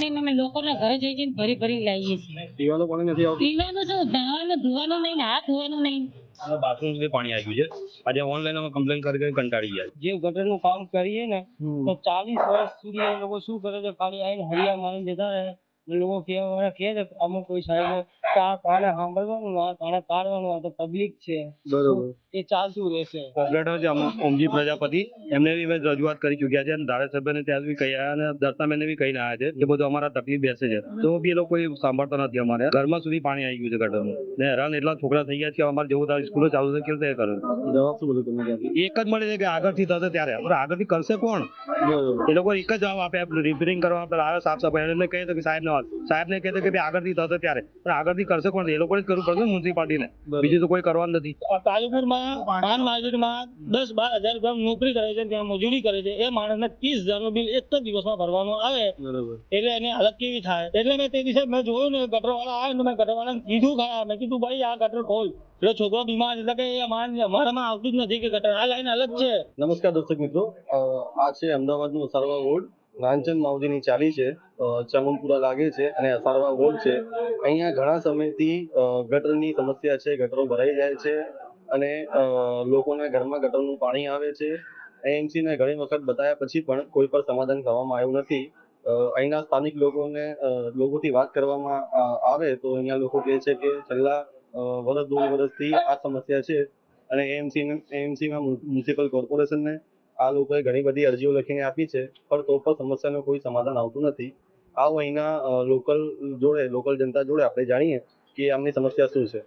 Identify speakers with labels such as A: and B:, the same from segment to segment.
A: પાણી અમે લોકોના ઘરે જઈ જઈને ભરી ભરી લાવીએ છીએ.
B: પીવાનું પાણી નથી આવતું?
A: પીવાનું શું? નાવાનું ધોવાનું નહીં હાથ ધોવાનું નહીં.
C: બાથરૂમ સુધી પાણી આવ્યું ગયું છે. આજે ઓનલાઈન અમે કમ્પ્લેન કરી કરી કંટાળી ગયા
D: જે ગટરનું કામ કરીએ ને તો ચાલીસ વર્ષ સુધી એ લોકો શું કરે છે? ખાલી આવીને હરિયા મારી જતા રહે. લોકો કહેવા મને કે છે કે અમુક કોઈ સાહેબ કે આ કાને સાંભળવાનું આ કાને કાઢવાનું આ તો પબ્લિક છે.
B: બરોબર.
D: એ ચાલતું રહેશે.
C: કોર્પોરેટર જે અમુક ઓમજી પ્રજાપતિ એમને બી મેં રજૂઆત કરી ચૂક્યા છે અને ધારાસભ્યને ત્યાં બી કહી આવ્યા અને મેં બી કહીને આવ્યા છે કે બધું અમારા તકલીફ બેસે છે. તો બી એ લોકો સાંભળતો સાંભળતા નથી અમારે. ઘરમાં સુધી પાણી આવી ગયું છે ગટરનું. ને હેરાન એટલા છોકરા થઈ ગયા છે કે અમારે જેવું તારી સ્કૂલો ચાલુ છે કેવી રીતે કરે?
B: જવાબ શું બોલ્યો તમે
C: એક જ મળે છે કે આગળથી થશે ત્યારે. પણ આગળથી કરશે કોણ? એ લોકો એક જ જવાબ આપે રિપેરિંગ કરવા પેલા આવે સાફ સફાઈ એને કહે તો કે સાહેબ ને સાહેબ ને કહે કે ભાઈ આગળથી થશે ત્યારે. પણ આગળથી કરશે કોણ? એ લોકોને જ કરવું પડશે મ્યુનિસિપાલિટીને. બીજું તો કોઈ કરવાનું નથી.
D: તાજપુરમાં પાન માર્કેટમાં દસ બાર હજાર રૂપિયા નોકરી કરે છે ત્યાં મજૂરી કરે છે. એ માણસને ત્રીસ હજારનું બિલ એક જ દિવસમાં ભરવાનું આવે. એટલે એની હાલત કેવી થાય? એટલે મેં તે દિવસે મેં જોયું ને ગટર વાળા આવે ને મેં ગટર વાળાને કીધું ખરા મેં કીધું ભાઈ આ ગટર ખોલ. એટલે છોકરો બીમાર છે એટલે કે અમારામાં આવતું જ નથી કે ગટર આ લાઈન અલગ છે.
B: નમસ્કાર દર્શક મિત્રો. આ છે અમદાવાદનું સર્વા રોડ નાનચંદ માવજીની ચાલી છે ચંગમપુરા લાગે છે અને અસારવા રોડ છે. અહીંયા ઘણા સમયથી ગટરની સમસ્યા છે, ગટરો ભરાઈ જાય છે અને લોકોના ઘરમાં ગટરનું પાણી આવે છે. એએમસી ને ઘણી વખત બતાવ્યા પછી પણ કોઈ પણ સમાધાન કરવામાં આવ્યું નથી. અહીંના સ્થાનિક લોકોને લોકોથી વાત કરવામાં આવે તો અહીંયા લોકો કહે છે કે છેલ્લા વર્ષ દોઢ વર્ષથી આ સમસ્યા છે અને એએમસી એએમસીમાં મ્યુનિસિપલ કોર્પોરેશનને આ લોકોએ ઘણી બધી અરજીઓ લખીને આપી છે, પણ તો પણ સમસ્યાનું કોઈ સમાધાન આવતું નથી. આવો અહીંના લોકલ જોડે લોકલ જનતા જોડે આપણે જાણીએ કે આમની સમસ્યા શું છે.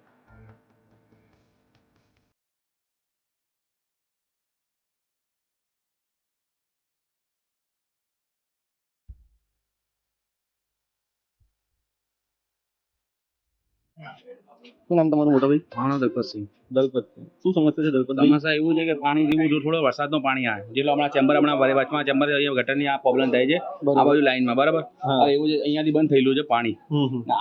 B: શું નામ તમારું મોટા ભાઈ?
E: ઘણો દલપતસિંહ.
B: દલપતસિંહ શું સમસ્યા છે દલપત
E: સમસ્યા એવું છે કે પાણી જેવું જો થોડો વરસાદનું પાણી આવે. જેટલો હમણાં ચેમ્બર હમણાં વચમાં ચેમ્બર ગટરની આ પ્રોબ્લેમ થાય છે. આ બાજુ લાઈનમાં બરાબર? એવું છે અહીંયાથી બંધ થયેલું છે પાણી.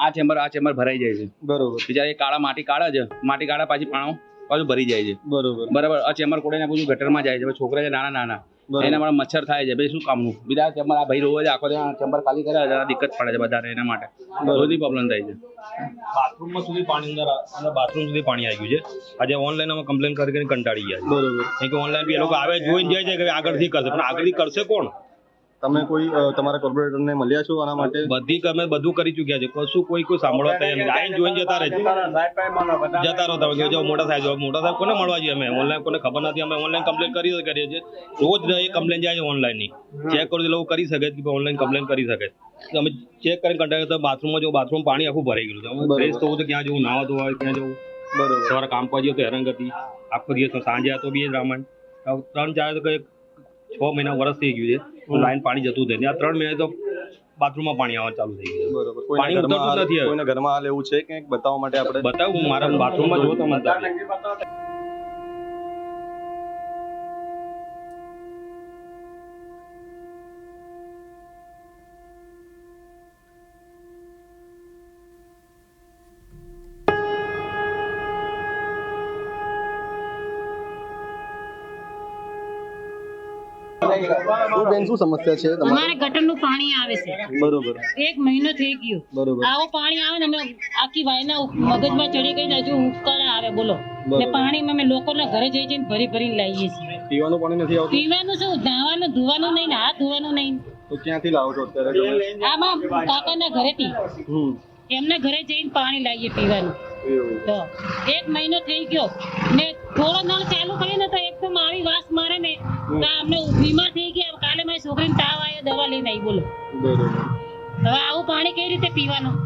E: આ ચેમ્બર આ ચેમ્બર ભરાઈ જાય છે.
B: બરોબર.
E: બીજા એ કાળા માટી કાળા છે. માટી કાળા પાછી પાણો પાછું ભરી જાય છે.
B: બરોબર.
E: બરાબર. આ ચેમ્બર કોડીને પૂછું ગટરમાં જાય છે. છોકરા છે નાના નાના. એના માટે મચ્છર થાય છે. ભાઈ શું કામનું? બીજા ચેમ્બર આ ભાઈ રોજ આખો દિવસ ચેમ્બર ખાલી કરે છે દિક્કત પડે છે બધાને એના માટે. બધી પ્રોબ્લેમ થાય છે.
C: બાથરૂમમાં સુધી પાણી અંદર અને બાથરૂમ સુધી પાણી આવી ગયું છે. આજે ઓનલાઈન અમે કમ્પ્લેન કરી કરીને કંટાળી ગયા છે.
B: બરોબર.
C: કે ઓનલાઈન બી એ લોકો આવે જોઈને જાય છે કે આગળથી કરશે. પણ આગળથી કરશે કોણ?
B: તમે કોઈ તમારા કોર્પોરેટરને મળ્યા છો આના માટે?
C: બધી અમે બધું કરી ચૂક્યા છે કશું કોઈ કોઈ સાંભળવા તૈયાર નથી. આઈને જોઈને જતા રહે જતા રહો તમે જો મોટા સાહેબ મોટા સાહેબ કોને મળવા જઈએ અમે? ઓનલાઈન કોને ખબર નથી? અમે ઓનલાઈન કમ્પ્લેન કરી કરીએ છીએ. રોજ એ કમ્પ્લેન જાય છે ઓનલાઈનની ચેક કરું લોકો કરી શકે કે ઓનલાઈન કમ્પ્લેન કરી શકે. અમે ચેક કરીને કંટાળે તો બાથરૂમમાં જો બાથરૂમ પાણી આખું ભરાઈ ગયું છે. અમે ફ્રેશ થવું તો ક્યાં જવું નાવા ધોવા હોય ક્યાં જવું?
B: બરોબર.
C: સવારે કામ પર જઈએ તો હેરાનગતિ આખો દિવસ સાંજે તો બી જ રામાયણ. ત્રણ ચાર તો કંઈક છ મહિના વરસ થઈ ગયું છે. લાઈન પાણી જતું થઈ આ ત્રણ મહિના તો બાથરૂમમાં પાણી આવવાનું ચાલુ થઈ ગયું.
B: બરોબર.
C: પાણી
B: ઘરમાં
C: ઉતરતું નથી
B: કોઈના ઘરમાં હાલ એવું છે કે બતાવવા માટે આપણે
C: બતાવું મારા બાથરૂમમાં જો તમે
B: શું બેન શું સમસ્યા છે તમારે?
A: અમારે ગટરનું પાણી આવે છે.
B: બરોબર.
A: એક મહિનો થઈ ગયો.
B: બરોબર.
A: આવું પાણી આવે ને અમે આખી વાયના મગજમાં ચડી ગઈ ને હજુ ઉકાળા આવે બોલો. ને
B: બરોબર.
A: પાણી અમે લોકોના ઘરે જઈ જઈને ભરી ભરીને લાવીએ છીએ.
B: પીવાનું પાણી નથી આવતું?
A: પીવાનું શું? નાવાનું ધોવાનું નહીં ને હાથ ધોવાનું નહીં.
B: તો ક્યાંથી લાવો છો અત્યારે? તમે?
A: આમાં કાકાના ઘરેથી.
B: હમ.
A: એમને ઘરે જઈને પાણી લાવીએ પીવાનું.
B: એવું.
A: તો એક મહિનો થઈ ગયો. ને થોડો નળ ચાલુ કરીએ ને તો એકદમ આવી વાસ મારે ને તો અમને બીમાર છોકરીને તાવ આવ્યો દવા લઈને આવી બોલો. હવે આવું પાણી કઈ રીતે પીવાનું?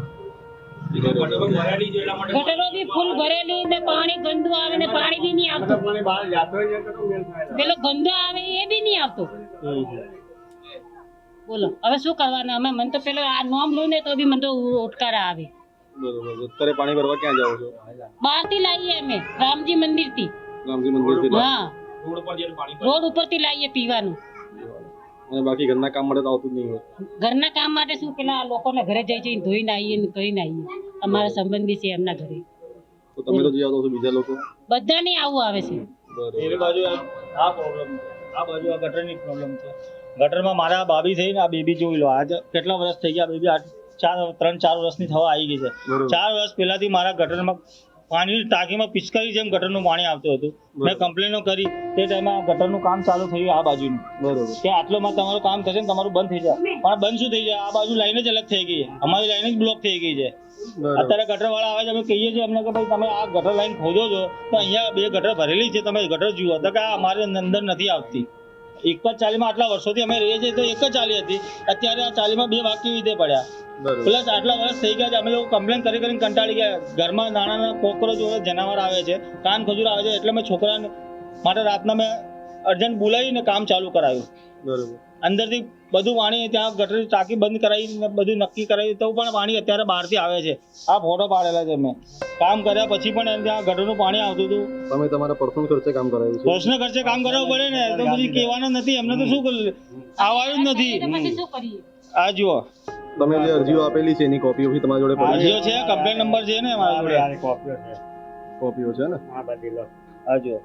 A: ગટરો બી ફૂલ ભરેલી ને પાણી ગંદુ આવે ને પાણી બી નહીં આવતું. પેલો ગંદો આવે એ બી નહીં આવતો. બોલો હવે શું કરવાનું? અમે મને તો પેલો આ નોમ લઉં ને તો બી મને તો ઓટકારા આવે.
B: અત્યારે પાણી ભરવા ક્યાં જાઓ છો?
A: બહારથી લાવીએ અમે રામજી
B: મંદિરથી રામજી.
A: હા. રોડ ઉપરથી લાવીએ પીવાનું.
B: અને બાકી ઘરના કામ માટે તો આવતું જ નહીં હોય.
A: ઘરના કામ માટે શું પેલા લોકોને ઘરે જઈ જઈને ધોઈને આવીએ ને કરીને આવીએ. અમારા સંબંધી છે એમના ઘરે.
B: તો તમે તો જઈ છો બીજા લોકો?
A: બધાને આવું આવે છે.
B: બરોબર.
D: એ બાજુ આ પ્રોબ્લેમ આ બાજુ આ ગટરની પ્રોબ્લેમ છે.
F: ગટરમાં મારા બાબી થઈ ને આ બેબી જોઈ લો. આજે કેટલા વર્ષ થઈ ગયા? બેબી આ ચાર ત્રણ ચાર વર્ષની થવા આવી ગઈ છે. ચાર વર્ષ પહેલાથી મારા ગટરમાં પાણીની ટાંકીમાં પિચકારી જેમ ગટરનું પાણી આવતું હતું. મેં કમ્પ્લેનો કરી તે ટાઈમે આ ગટરનું કામ ચાલુ થયું આ બાજુનું.
B: બરોબર.
F: કે આટલોમાં તમારું કામ થશે ને તમારું બંધ થઈ જાય. પણ બંધ શું થઈ જાય? આ બાજુ લાઈન જ અલગ થઈ ગઈ છે. અમારી લાઈન જ બ્લોક થઈ ગઈ છે. અત્યારે ગટર વાળા આવે છે અમે કહીએ છીએ અમને કે ભાઈ તમે આ ગટર લાઈન ખોદો છો. તો અહીંયા બે ગટર ભરેલી છે તમે ગટર જુઓ. તો કે આ અમારે અંદર નથી આવતી. એક જ ચાલીમાં આટલા વર્ષોથી અમે રહીએ છીએ તો એક જ ચાલી હતી. અત્યારે આ ચાલીમાં બે ભાગ કેવી રીતે પડ્યા. પ્લસ આટલા વર્ષ થઈ ગયા છે અમે લોકો કમ્પ્લેન કરી કરીને કંટાળી ગયા. ઘરમાં નાના નાના કોકરોચ જનાવર આવે છે કાન ખજૂર આવે છે એટલે મેં છોકરાને માટે રાતના મેં અર્જન્ટ બોલાવીને કામ ચાલુ કરાવ્યું
B: બરોબર.
F: અંદરથી બધું પાણી ત્યાં ગટર ટાંકી બંધ કરાવી બધું નક્કી કરાવી તો પણ પાણી અત્યારે બહારથી આવે છે. આ ફોટો પાડેલા છે મેં. કામ કર્યા પછી પણ એમ ત્યાં ગટરનું પાણી આવતું હતું.
B: તમે તમારા પર્સનલ ખર્ચે કામ કરાવ્યું છે?
F: પર્સનલ ખર્ચે કામ કરાવવું પડે ને. તો પછી કહેવાનું નથી એમને તો શું કર્યું આવવાનું જ નથી.
A: તો પછી શું કરીએ
F: આ જુઓ.
B: તમે જે અરજીઓ આપેલી છે એની કોપીઓ બી તમારી જોડે પડી
F: આજીઓ છે કમ્પ્લેન નંબર છે ને મારા જોડે?
B: છે. કોપીઓ છે ને?
F: આ જુઓ.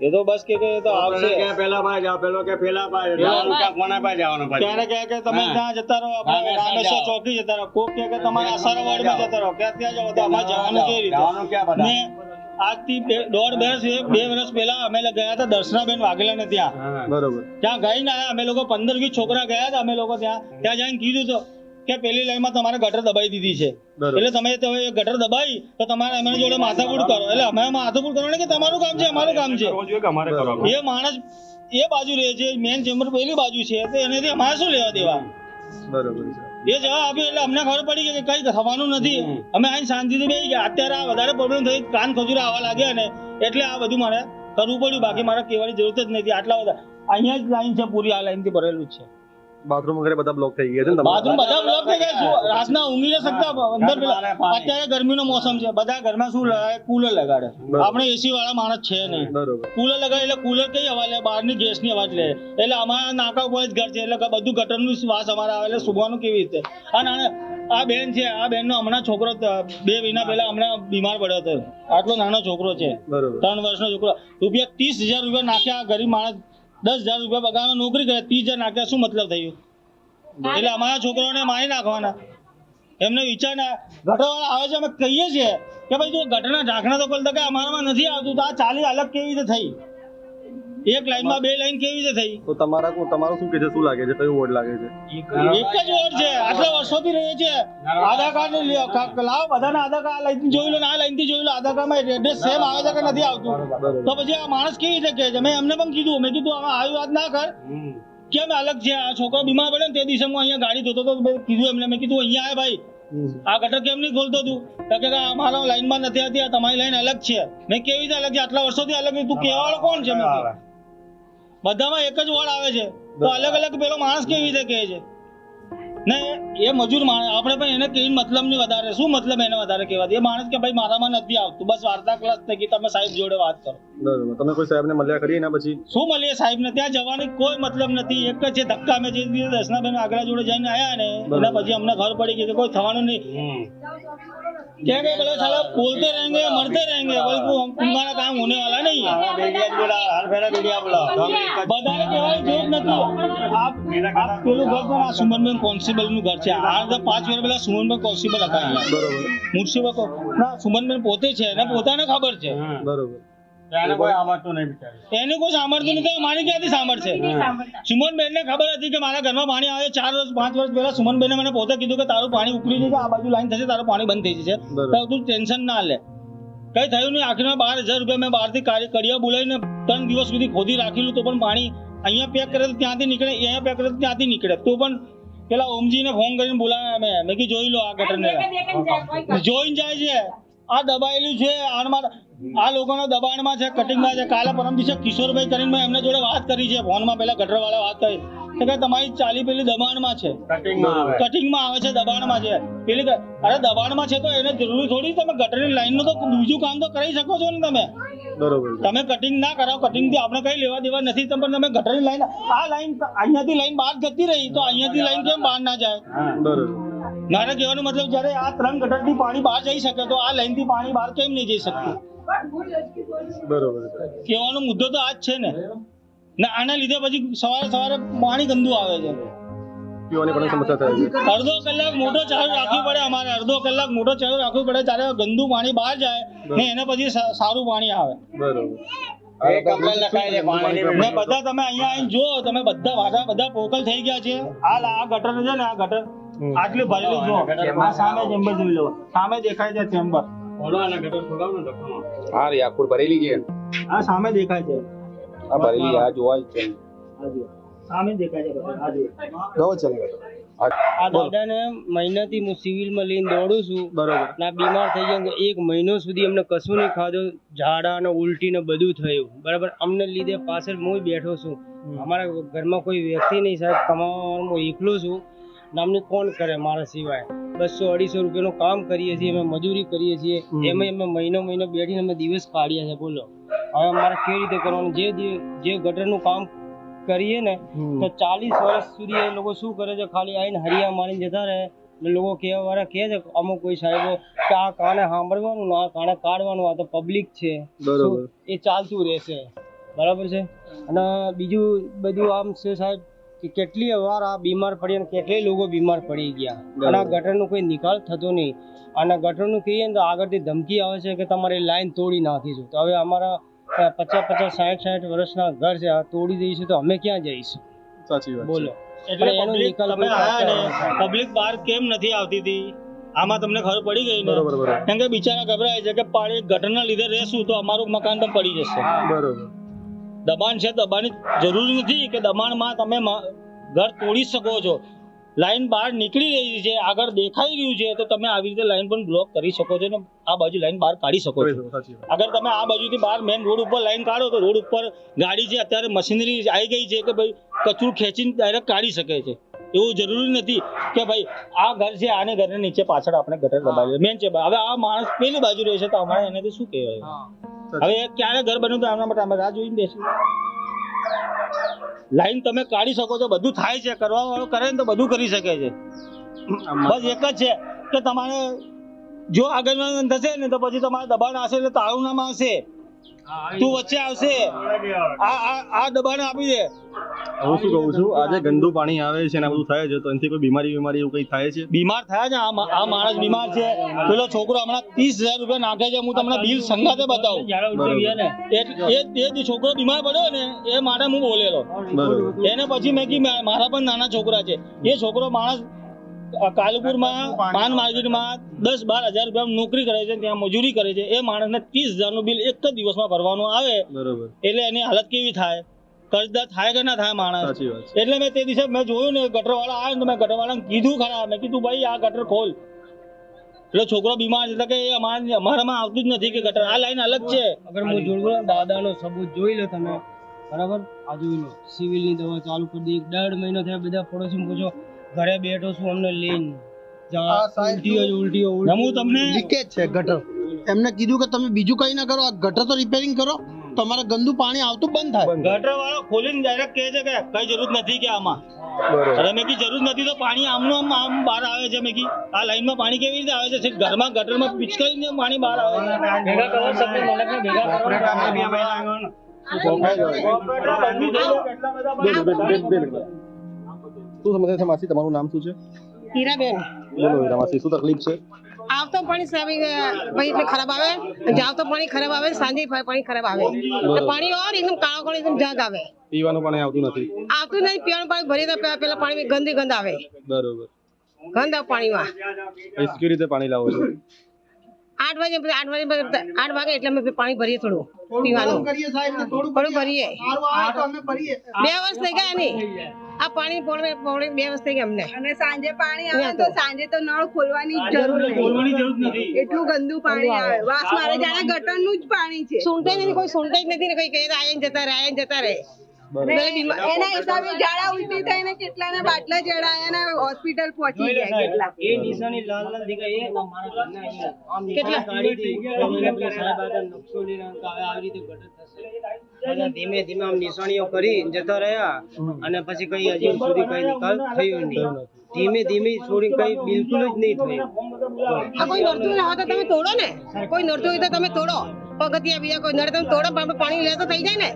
F: એ તો બસ કે કે એ તો આવશે. ક્યારે કહે કે તમે ત્યાં જતા રહો આપણે રામેશ્વર ચોકી જતા રહો. કોક કે કે તમારે આસારા વોર્ડમાં જતા રહો. ક્યાં ત્યાં જાવ તો અમારે જવાનું કેવી રીતે? ને આજથી દોઢ વર્ષ બે વર્ષ પહેલા અમે ગયા હતા દર્શનાબેન વાઘેલાને ત્યાં.
B: બરોબર.
F: ત્યાં ગઈને આયા અમે લોકો પંદર વીસ છોકરા ગયા હતા અમે લોકો ત્યાં. ત્યાં જઈને કીધું તો કે પેલી લાઈનમાં તમારે ગટર દબાઈ દીધી છે. એટલે તમે ગટર દબાઈ તો તમારે એમની જોડે માથાકૂટ કરો. એટલે અમે માથાકૂટ કરો ને કે તમારું કામ છે અમારું કામ છે. એ માણસ એ બાજુ રહે છે મેન ચેમ્બર પેલી બાજુ છે તો એનાથી અમારે શું લેવા દેવા?
B: બરોબર છે.
F: એ જવાબ આપ્યો એટલે અમને ખબર પડી કે કઈ થવાનું નથી. અમે અહીં શાંતિથી બેસી ગયા. અત્યારે આ વધારે પ્રોબ્લેમ થઈ કાન ખજૂરા આવવા લાગ્યા ને એટલે આ બધું મારે કરવું પડ્યું. બાકી મારે કહેવાની જરૂરત જ નથી. આટલા બધા અહીંયા જ લાઈન છે પૂરી આ લાઈનથી ભરેલું જ છે.
B: બાથરૂમ વગેરે બધા બ્લોક થઈ ગયા છે ને
F: બાથરૂમ બધા બ્લોક થઈ ગયા. રાતના ઊંઘી ન શકતા અંદર અત્યારે ગરમીનો મોસમ છે. બધા ઘરમાં શું લગાડે કુલર લગાડે. આપણે એસી વાળા માણસ છે નહીં.
B: બરોબર.
F: કુલર લગાડે એટલે કુલર કઈ અવાજ લે? બહારની ગેસની અવાજ લે. એટલે અમારા નાકા ઉપર જ ઘર છે. એટલે બધું ગટરનું શ્વાસ અમારે આવે. એટલે સુગવાનું કેવી રીતે? અને આ- આ બેન છે. આ બેનનો હમણાં છોકરો બે મહિના પહેલા હમણાં બીમાર પડ્યો હતો. આટલો નાનો છોકરો છે. ત્રણ વર્ષનો છોકરો. રૂપિયા ત્રીસ હજાર રૂપિયા નાખ્યા આ ગરીબ માણસ દસ હજાર રૂપિયા પગારમાં નોકરી કરે ત્રીસ હજાર નાખ્યા શું મતલબ થયું એટલે અમારા છોકરાઓને મારી નાખવાના. એમને વિચાર ના ઘટાવાળા આવે છે અમે કહીએ છીએ કે ભાઈ તું ઘટના ઢાંકણા તો ખોલ દે અમારામાં નથી આવતું તો આ ચાલી અલગ કેવી રીતે થઈ? એક લાઈનમાં બે લાઈન કેવી રીતે થઈ?
B: તો તમારા કો- તમારો શું કે છે શું લાગે છે? કયો વોર્ડ લાગે છે?
F: એક જ વોર્ડ છે. આટલા વર્ષોથી રહે છે. આધાર કાર્ડ કા- બધાના આધાર કાર્ડ લાઈન જોઈ લો ને આ લાઈનથી જોઈ લો. આધાર કાર્ડમાં એડ્રેસ સેમ આવે છે કે નથી આવતું? તો પછી આ માણસ કેવી રીતે કહે છે? મેં એમને પણ કીધું. મેં કીધું આમાં આવી વાત ના કર. કેમ અલગ છે? આ છોકરો બીમાર પડ્યો ને તે દિવસે હું અહીંયા ગાડી ધોતો તો કીધું એમને. મેં કીધું અહીંયા આવે ભાઈ. આ ગટર કેમ નહીં ખોલતો તું? તો કે આ અમારા લાઈનમાં નથી આવતી. આ તમારી લાઈન અલગ છે. મેં કેવી રીતે અલગ છે? આટલા વર્ષોથી અલગ નહીં તું કેવાળો કોણ છે? મેં. બધામાં એક જ વર્ડ આવે છે. તો અલગ અલગ પેલો માણસ કેવી રીતે કહે છે? ને એ મજૂર માણસ આપણે પણ એને કઈ મતલબ નહીં વધારે શું મતલબ એને વધારે કહેવાથી? એ માણસ કે ભાઈ મારામાં નથી આવતું. બસ વાર્તા ક્લાસ થઈ ગઈ તમે સાહેબ જોડે વાત કરો.
B: બરોબર. તમે કોઈ સાહેબને મળ્યા ખરી એના પછી?
F: શું મળીએ સાહેબ ને ત્યાં જવાની કોઈ મતલબ નથી. એક જ છે ધક્કા મેં જે દર્શનાબેન આગળ જોડે જઈને આયા ને એના પછી અમને ખબર પડી ગઈ કે કોઈ થવાનું નહીં. क्या क्या बोले साला बोलते रहेंगे मरते रहेंगे बोले को तुम्हारा काम होने वाला नहीं है બધાને કહેવાની જરૂર નથી આપ આપ પેલું ઘર પણ આ સુમનબેન કોન્સ્ટેબલ નું ઘર છે આ તો પાંચ વર્ષ પહેલા સુમનબેન કોન્સ્ટેબલ હતા અહીંયા
B: બરોબર
F: મુર્શીબા કો ના સુમનબેન પોતે છે એને પોતાને ખબર છે
B: બરોબર
F: એને કોઈ સાંભળતું નથી મારી ક્યાંથી સાંભળશે સુમનબેન ને ખબર હતી કે મારા ઘરમાં પાણી આવે ચાર વર્ષ પાંચ વર્ષ પહેલા સુમનબેન મને પોતે કીધું કે તારું પાણી ઉકળી જશે આ બાજુ લાઈન થશે તારું પાણી બંધ થઈ જશે. તો તું ટેન્શન ના લે. કઈ થયું નહીં. આખીમાં બાર હજાર રૂપિયા મેં બહારથી કડિયા બોલાવીને ત્રણ દિવસ સુધી ખોદી રાખેલું તો પણ પાણી અહીંયા પેક કરે તો ત્યાંથી નીકળે અહીંયા પેક કરે તો ત્યાંથી નીકળે. તો પણ પેલા ઓમજીને ફોન કરીને બોલાવ્યા મેં. મેં કીધું જોઈ લો આ ગટરને. જોઈને જાય છે. આ દબાયેલું છે. આનમાં આ લોકોના દબાણમાં છે કટિંગમાં છે. કાલે પરમ દિવસે કિશોરભાઈ કરીને મેં એમના જોડે વાત કરી છે. ફોનમાં પેલા ગટરવાળા વાત કરી. તો કે તમારી ચાલી પેલી દબાણમાં છે. કટિંગમાં આવે. છે દબાણમાં છે. પેલી અરે દબાણમાં છે તો એને જરૂરી થોડી તમે ગટરની લાઈનનું તો બીજું કામ તો કરી શકો છો ને તમે.
B: બરોબર.
F: તમે કટિંગ ના કરાવો. કટિંગથી આપણે કઈ લેવા દેવા નથી પણ તમે ગટરની લાઈન આ લાઈન અહીંયાથી લાઈન બહાર જતી રહી તો અહીંયાથી લાઈન કેમ બહાર ના જાય?
B: બરોબર.
F: મારે કહેવાનો મતલબ જ્યારે આ ત્રણ ગટરથી પાણી બહાર જઈ શકે તો આ લાઈનથી પાણી બહાર કેમ નહીં જઈ શકતું?
B: બરોબર.
F: કહેવાનો મુદ્દો તો આ જ છે ને. ને આના લીધે પછી સવારે સવારે પાણી ગંદુ આવે છે.
B: પીવાની પણ સમસ્યા થાય છે.
F: અડધો કલાક મોટો ચાલુ રાખવી પડે અમારે. અડધો કલાક મોટો ચાલુ રાખવું પડે ત્યારે ગંદુ પાણી બહાર જાય ને એને પછી સારું પાણી આવે.
B: બરોબર.
F: ને બધા તમે અહીંયા આવીને જો તમે બધા વાટા બધા પોકલ થઈ ગયા છે. આ લા- આ ગટર છે ને આ ગટર આટલી ભરેલું જો આ સામે ચેમ્બર જોઈ લો. સામે દેખાય છે ચેમ્બર.
E: હા રે ભરેલી છે.
F: આ સામે દેખાય છે.
E: આ ભરેલી આ જોવા છે.
F: આ જો સામે દેખાય છે ગટર. આ જો
D: આ દાદાને મહિનાથી હું સિવિલમાં લઈને દોડું છું.
B: બરોબર.
D: ના બીમાર થઈ ગયા એક મહિનો સુધી અમને કશું નહીં ખાધું. ઝાડા ને ઉલટી ને બધું થયું. બરાબર? અમને લીધે પાછળ હું બેઠો છું. અમારા ઘરમાં કોઈ વ્યક્તિ નહીં સાહેબ. કમાવાનું હું એકલો છું. ને કોણ કરે મારા સિવાય? બસો અઢીસો રૂપિયાનું કામ કરીએ છીએ અમે મજૂરી કરીએ છીએ. એમાં અમે મહિનો મહિનો બેઠીને અમે દિવસ કાઢીએ છીએ બોલો. હવે અમારે કેવી રીતે કરવાનું? જે જે ગટરનું કામ કરીએ ને તો ચાલીસ વર્ષ સુધી એ લોકો શું કરે છે? ખાલી આવીને હરિયા મારીને જતા રહે. લોકો કહેવા વાળા કહે છે અમુક કોઈ સાહેબો કે આ કાને સાંભળવાનું ને આ કાને કાઢવાનું આ તો પબ્લિક છે. એ ચાલતું રહેશે. બરાબર છે? અને બીજું બધું આમ છે સાહેબ કે કેટલી વાર આ બીમાર પડી અને કેટલાય લોકો બીમાર પડી ગયા. અને આ ગટરનો કોઈ નિકાલ થતો નહીં. અને ગટરનું કહીએ ને તો આગળથી ધમકી આવે છે કે તમારી લાઈન તોડી નાખીશું તો હવે અમારા પચાસ પચાસ સાઠ સાઠ વર્ષના ઘર છે આ તોડી દઈશું તો અમે ક્યાં જઈશું?
B: સાચી વાત
D: બોલો.
F: એટલે
D: એનો
F: પબ્લિક
D: નિકાલ.
F: પબ્લિક બહાર કેમ નથી આવતી હતી? આમાં તમને ખબર પડી ગઈ ને?
B: બરોબર બરોબર.
F: કેમ કે બિચારા ગભરાય છે કે પાણી ગટરના લીધે રહેશું તો અમારું મકાન પણ પડી જશે.
B: બરોબર.
F: દબાણ છે દબાણની જરૂરી નથી કે દબાણમાં તમે ઘર તોડી શકો છો. લાઈન બહાર નીકળી રહી છે આગળ દેખાઈ રહ્યું છે તો તમે આવી રીતે લાઈન પણ બ્લોક કરી શકો છો ને આ બાજુ લાઈન બહાર કાઢી શકો છો. અગર તમે આ બાજુથી બહાર મેન રોડ ઉપર લાઈન કાઢો તો રોડ ઉપર ગાડી છે અત્યારે મશીનરી આવી ગઈ છે કે ભાઈ કચરું ખેંચીને ડાયરેક્ટ કાઢી શકે છે. એવું જરૂરી નથી કે ભાઈ આ ઘર છે આને ઘરને નીચે પાછળ આપણે ગટર દબાવી મેન છે હવે આ માણસ પેલી બાજુ રહે છે તો અમારે એને શું કહેવાય? હવે એ ક્યારે ઘર બન્યું તો આમના માટે અમે રાહ જોઈને બેસીએ. લાઈન તમે કાઢી શકો છો બધું થાય છે કરવા વાળો કરે ને તો બધું કરી શકે છે. બસ એક જ છે કે તમારે જો આગળ થશે ને તો પછી તમારે દબાણ આવશે એટલે તાળું નામ આવશે તું વચ્ચે આવશે. આ આ દબાણ આપી દે.
B: હું શું કહું છું? આજે ગંદુ પાણી આવે છે ને બધું થાય છે તો એનાથી કોઈ બીમારી બીમારી એવું કઈ થાય છે?
F: બીમાર થયા છે? આ માણસ બીમાર છે. પેલો છોકરો હમણાં ત્રીસ હજાર રૂપિયા નાખે છે. હું તમને બિલ સંગાતે બતાવું. એ છોકરો બીમાર પડ્યો ને એ માટે હું બોલેલો. એને પછી મેં કીધું મારા પણ નાના છોકરા છે. એ છોકરો માણસ કાલુપુરમાં પાન માર્કેટમાં દસ બાર હજાર રૂપિયા નોકરી કરે છે ત્યાં મજૂરી કરે છે. એ માણસને ત્રીસ હજારનું બિલ એક જ દિવસમાં ભરવાનું આવે.
B: બરોબર.
F: એટલે એની હાલત કેવી થાય? કર્જદાર થાય કે ના થાય માણસ? એટલે મેં તે દિવસે મેં જોયું ને ગટરવાળા આવે ને તો મેં ગટરવાળાને કીધું ખરા. મેં કીધું ભાઈ આ ગટર ખોલ. એટલે છોકરો બીમાર છે કે એ અમારા અમારામાં આવતું જ નથી કે ગટર. આ લાઈન અલગ છે.
D: અગર હું જોડું દાદાનો સબૂત જોઈ લો તમે. બરાબર? આ જોઈ લો. સિવિલની દવા ચાલુ કરી દઈ દોઢ મહિનો થયા બધા પડોશી પૂછો ઘરે બેઠો છું અમને લઈને જા ઉલટીઓ
F: હું તમને
G: લીકેજ છે ગટર એમને કીધું કે તમે બીજું કંઈ ના કરો આ ગટર તો રિપેરિંગ કરો તમારે ગંદુ પાણી આવતું બંધ થાય
F: ગટર વાળો ખોલીને ડાયરેક્ટ કહે છે કે કઈ જરૂર નથી કે આમાં અરે મેં જરૂર નથી તો પાણી આમનું આમ આમ બહાર આવે છે મેં આ લાઈનમાં પાણી કેવી રીતે આવે છે ઘરમાં ગટરમાં પિચકારીને પાણી બહાર આવે છે
D: ભેગા કરો સબને મલકને ભેગા કરો
F: કોર્પોરેટર બંધી થઈ ગયા કેટલા બધા
B: શું સમસ્યા છે માસી? તમારું નામ શું છે?
H: હીરાબેન.
B: બોલો હીરા માસી શું તકલીફ છે?
H: આવતો પાણી સાહેબ ભાઈ એટલે ખરાબ આવે. જાવતો પાણી ખરાબ આવે સાંજે પાણી ખરાબ આવે. પાણી ઓર એકદમ કાળો કાળો એકદમ જગ આવે.
B: પીવાનું પાણી આવતું નથી.
H: આવતું નહીં પીવાનું પાણી ભરી દે પેલા પાણી ગંદી ગંધ આવે.
B: બરોબર.
H: ગંધ આવે પાણીમાં.
B: કેવી રીતે પાણી લાવો છો?
H: આઠ વાગે આઠ વાગે આઠ વાગે એટલે અમે પાણી ભરીએ થોડું પીવાનું.
G: થોડું
H: ભરીએ.
G: સારું આવે તો અમે ભરીએ.
H: બે વર્ષ થઈ ગયા નહીં આ પાણી પોળવે પોણે બે વર્ષ થઈ ગયા અમને.
I: અને સાંજે પાણી આવે તો સાંજે તો નળ ખોલવાની જરૂર
F: નથી.
I: એટલું ગંદુ પાણી આવે. વાસ મારે જાણે ગટરનું જ પાણી છે.
H: સુનતા જ નથી કોઈ સુનતા જ નથી ને કઈ કહે આયન જતા રહે આયન જતા રહે.
I: એના હિસાબે ઝાડા ઉલટી થઈને કેટલાના બાટલા જડાયા ને હોસ્પિટલ પહોંચી ગયા કેટલા
D: એ નિશાની લાલ લાલ દેખાય એ અમારા આમ
H: કેટલા?
D: ગાડીથી પેલા પેલા સાહેબ આગળ નકશો લઈને આવી રીતે ગટર થશે. ધીમે ધીમે આમ નિશાનીઓ કરી જતા રહ્યા. અને પછી કઈ હજી સુધી કઈ નિકાલ થયો નહીં. ધીમે ધીમે છોડી કઈ બિલકુલ જ નહીં થયું
H: આ કોઈ નડતું ના હોય તો તમે તોડો ને. કોઈ નડતું હોય તો તમે તોડો. પગથિયા બીજા કોઈ નડે તમે તોડો પણ પાણી લે તો થઈ જાય ને.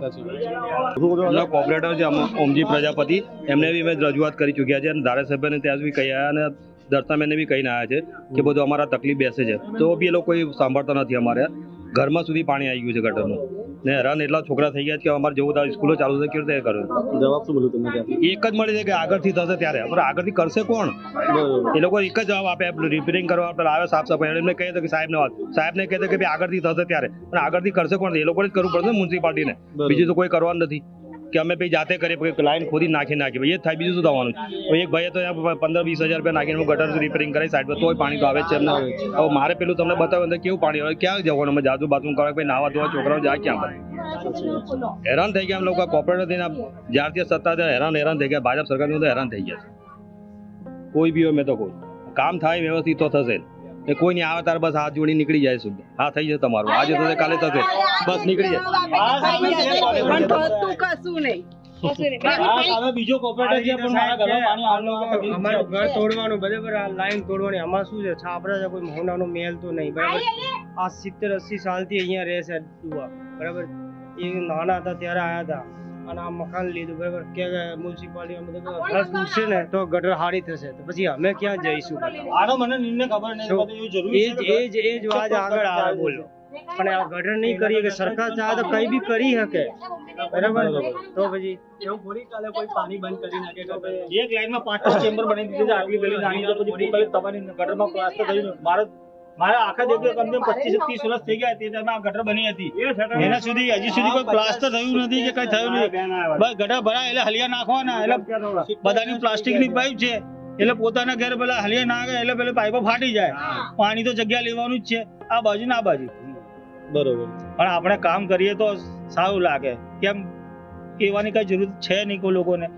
C: પેલા કોર્પોરેટર છે ઓમજી પ્રજાપતિ. એમને બી અમે રજૂઆત કરી ચૂક્યા છે અને ધારાસભ્યને ત્યાં સુધી કહી આવ્યા અને દર્શામેને બી કહીને આવ્યા છે કે બધું અમારા તકલીફ બેસે છે. તો બી એ લોકો સાંભળતા નથી અમારે. ઘરમાં સુધી પાણી આવી ગયું છે ગટરનું. ને હેરાન એટલા છોકરા થઈ ગયા કે અમારે જવું સ્કૂલો ચાલુ છે કેવી રીતે કર્યું
B: જવાબ શું મળ્યું તમને
C: એક જ મળી છે કે આગળથી થશે ત્યારે. પણ આગળથી કરશે કોણ? એ લોકો એક જ જવાબ આપે રિપેરિંગ કરવા પેલા આવે સાફ સફાઈ એમને કહે તો કે સાહેબને વાત. સાહેબને કહે તો કે ભાઈ આગળથી થશે ત્યારે. પણ આગળથી કરશે કોણ? એ લોકોને જ કરવું પડશે મ્યુનિસિપાલિટીને બીજું તો કોઈ કરવાનું નથી. કે અમે ભાઈ જાતે કરીએ લાઈન ખોદી નાખી નાખી ભાઈ એ થાય, બીજું શું થવાનું? એક ભાઈએ તો પંદર વીસ હજાર રૂપિયા નાખીને ગટર રિપેરિંગ કરી સાઈડ પર તોય પાણી તો આવે છે એમને. હવે મારે પેલું તમને બતાવ્યું તો કેવું પાણી આવે, ક્યાં જવાનું? અમે જાદુ બાથરૂમ કરવા, ભાઈ નાવા ધોવા છોકરાઓ જાય ક્યાં હેરાન થઈ ગયા એમ લોકો કોપરેટર થઈને જ્યારથી સત્તા છે હેરાન હેરાન થઈ ગયા. ભાજપ સરકારની હેરાન થઈ ગયા છે. કોઈ બી હોય, મેં તો કહું કામ થાય, વ્યવસ્થિત તો થશે એ કોઈ નહીં આવે તારે બસ હાથ જોડી નીકળી જાય શું હા થઈ જશે તમારું. આજે થશે કાલે થશે. બસ નીકળી જાય.
I: પણ થતું કશું નહીં.
F: આ બીજો કોર્પોરેટર છે પણ મારા ઘરમાં પાણી
D: અમારું ઘર તોડવાનું બરાબર? આ લાઈન તોડવાની. આમાં શું છે? છાપરા છે કોઈ મોનાનો મેલ તો નહીં બરાબર? આ સિત્તેર અસી સાલથી અહીંયા રહે છે બરાબર? એ નાના હતા ત્યારે આવ્યા હતા. અને આ મકાન લીધું બરાબર? કે મ્યુનિસિપાલિટી દસ ઉઠશે ને તો ગટર હારી થશે. તો પછી અમે ક્યાં જઈશું?
F: આનો મને નિર્ણય ખબર નહીં? બધું
D: એ જ એ જ એ જ વાત આગળ આવે બોલો. પણ આ ગટર નહીં કરીએ કે સરકાર ચાહે તો કઈ બી કરી શકે. બરાબર? તો પછી?
F: એવું થોડી ચાલે કોઈ પાણી બંધ કરી નાખે એક લાઈનમાં પાંચ પાંચ ચેમ્બર બની દીધી છે આગલી ગલી નાની તો પછી તમારી ગટરમાં પ્લાસ્ટર થયું. મારો મારા આખા દેખલો કમ પચીસ ત્રીસ વર્ષ થઈ ગયા તે ટાઈમે આ ગટર બની હતી. એના સુધી હજી સુધી કોઈ પ્લાસ્ટર થયું નથી કે કઈ થયું નથી. બસ ગટર ભરાય એટલે હલિયા નાખવાના એટલે બધાની પ્લાસ્ટિકની પાઇપ છે. એટલે પોતાના ઘરે પેલા હલિયા નાખે એટલે પેલા પાઇપો ફાટી જાય. પાણી તો જગ્યા લેવાનું જ છે. આ બાજુ ને બાજુ.
B: બરોબર.
F: પણ આપણે કામ કરીએ તો સારું લાગે. કેમ? કહેવાની કઈ જરૂર છે નહીં કોઈ લોકોને.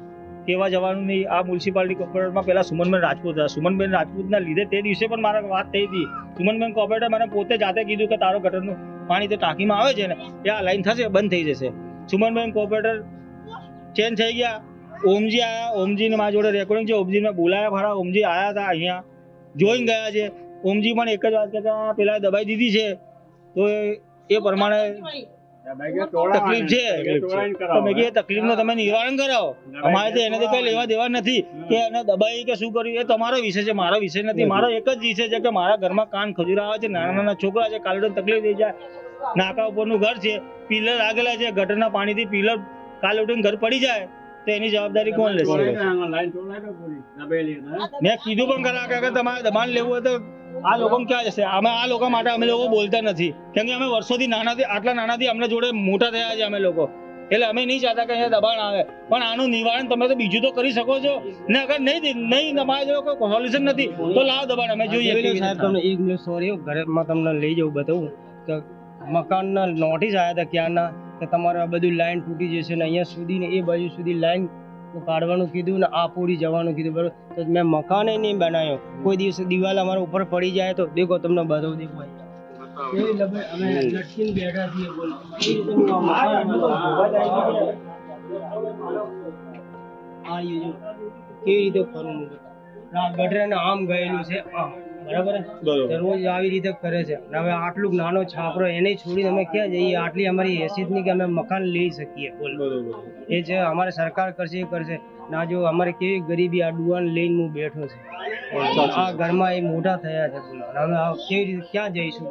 F: કહેવા જવાનું નહીં. આ મ્યુનિસિપાલિટી કોર્પોરેટરમાં પહેલાં સુમનબેન રાજપૂત હતા. સુમનબેન રાજપૂતના લીધે તે દિવસે પણ મારા વાત થઈ હતી. સુમનબેન કોર્પોરેટર મને પોતે જાતે કીધું કે તારો ગટરનું પાણી તો ટાંકીમાં આવે છે ને, એ આ લાઈન થશે, બંધ થઈ જશે. સુમનબેન કોર્પોરેટર ચેન્જ થઈ ગયા. ઓમજી આવ્યા ઓમજીને મારા જોડે રેકોર્ડિંગ છે. ઓમજીને બોલાયા ખરા ઓમજી આયા હતા અહીંયા. જોઈને ગયા છે. ઓમજી પણ એક જ વાત કરતા પેલા દબાઈ દીધી છે. તો એ પ્રમાણે તકલીફ છે. તમે નિવારણ કરાવો. અમારે તો એનાથી કઈ લેવા દેવા નથી કે એને દબાઈ કે શું કર્યું એ તમારો વિષય છે મારો વિષય નથી. મારો એક જ વિષય છે કે મારા ઘરમાં કાન ખજુરા આવે છે નાના નાના છોકરા છે કાલે ઉઠીને તકલીફ થઈ જાય. નાકા ઉપરનું ઘર છે પિલર આગેલા છે ગટરના પાણીથી પિલર કાલે ઉઠીને ઘર પડી જાય તો એની જવાબદારી કોણ લેશે? મેં કીધું પણ ખરા કે તમારે દબાણ લેવું હોય તો આ લોકો ક્યાં જશે? અમે આ લોકો માટે અમે લોકો બોલતા નથી. કેમ કે અમે વર્ષોથી નાનાથી આટલા નાનાથી અમને જોડે મોટા થયા છે અમે લોકો. એટલે અમે નહીં ચાહતા કે અહીંયા દબાણ આવે. પણ આનું નિવારણ તમે તો બીજું તો કરી શકો છો. ને અગર નહીં નહીં તમારા જોડે કોઈ સોલ્યુશન નથી. તો લાવો દબાણ અમે જોઈએ
D: સાહેબ તમને એક મિનિટ સોરી ઘરમાં તમને લઈ જવું બતાવું કે મકાનના નોટિસ આવ્યા હતા ક્યાંના કે તમારે આ બધું લાઈન તૂટી જશે ને અહીંયા સુધી ને એ બાજુ સુધી લાઈન કાઢવાનું કીધું ને આ પૂરી જવાનું કીધું બરોબર? તો મેં મકાન નહીં બનાવ્યો. કોઈ દિવસ દિવાલ અમારા ઉપર પડી જાય તો દેખો તમને બધો દેખાય કેવી રીતે. આ ગટરને આમ ગયેલું છે આમ. બરાબર રોજ આવી રીતે કરે છે. હવે આટલું નાનો છાપરો એને છોડીને અમે ક્યાં જઈએ? આટલી અમારી હેસિયતની કે અમે મકાન લઈ શકીએ બોલ. એ છે અમારે સરકાર કરશે એ કરશે. ના જો અમારે કેવી ગરીબી આ ડુવાન લઈને હું બેઠો છું. આ ઘરમાં એ મોટા થયા છે બોલો. હવે કેવી રીતે ક્યાં જઈશું?